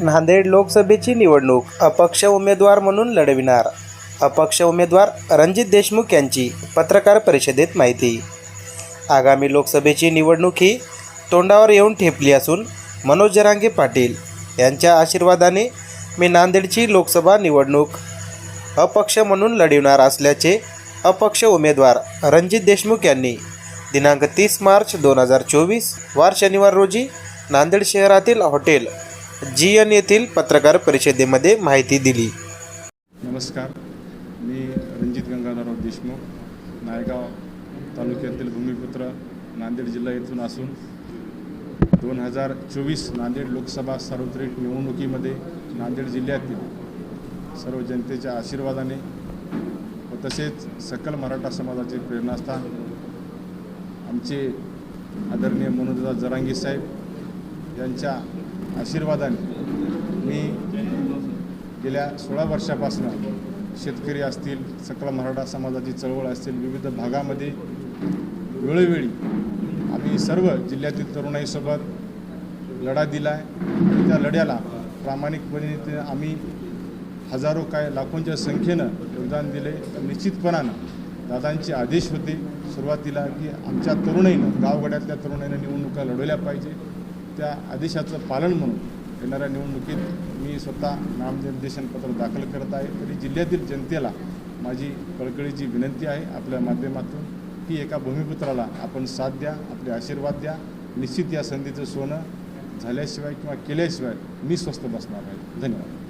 नांदेड लोकसभेची निवडणूक अपक्ष उमेदवार म्हणून लढविणार. अपक्ष उमेदवार रणजित देशमुख यांची पत्रकार परिषदेत माहिती. आगामी लोकसभेची निवडणूक ही तोंडावर येऊन ठेपली असून मनोज जरांगे पाटील यांच्या आशीर्वादाने मी नांदेडची लोकसभा निवडणूक अपक्ष म्हणून लढविणार असल्याचे अपक्ष उमेदवार रणजित देशमुख यांनी दिनांक तीस मार्च दोन हजार चोवीस वार शनिवार रोजी नांदेड शहरातील हॉटेल जी एन येथील पत्रकार परिषदेमध्ये माहिती दिली. नमस्कार. मी रणजित गंगाधरराव देशमुख नायगाव तालुक्यातील भूमिपुत्र नांदेड जिल्हा येथून असून दोन हजार चोवीस नांदेड लोकसभा सार्वत्रिक निवडणुकीमध्ये नांदेड जिल्ह्यातील सर्व जनतेच्या आशीर्वादाने व तसेच सकल मराठा समाजाचे प्रेरणास्थान आमचे आदरणीय मनोजदा जरांगी साहेब यांच्या आशीर्वादाने मी गेल्या सोळा वर्षापासून शेतकरी असतील सकल मराठा समाजाची चळवळ असतील विविध भागामध्ये वेळोवेळी आम्ही सर्व जिल्ह्यातील तरुणाईसोबत लढा दिला आहे आणि त्या लढ्याला प्रामाणिकपणे आम्ही हजारो काय लाखोंच्या संख्येनं योगदान दिले. तर निश्चितपणानं दादांचे आदेश होते सुरुवातीला की आमच्या तरुणाईनं गावगड्यातल्या तरुणाईनं निवडणुका लढवल्या पाहिजे. त्या आदेशाचं पालन म्हणून येणाऱ्या निवडणुकीत मी स्वतः नामनिर्देशनपत्र दाखल करत आहे. तरी जिल्ह्यातील जनतेला माझी कळकळीची विनंती आहे. आपल्या माध्यमातून की एका भूमिपुत्राला आपण साथ द्या आपले आशीर्वाद द्या. निश्चित या संधीचं सोनं झाल्याशिवाय किंवा केल्याशिवाय मी स्वस्त बसणार आहे धन्यवाद.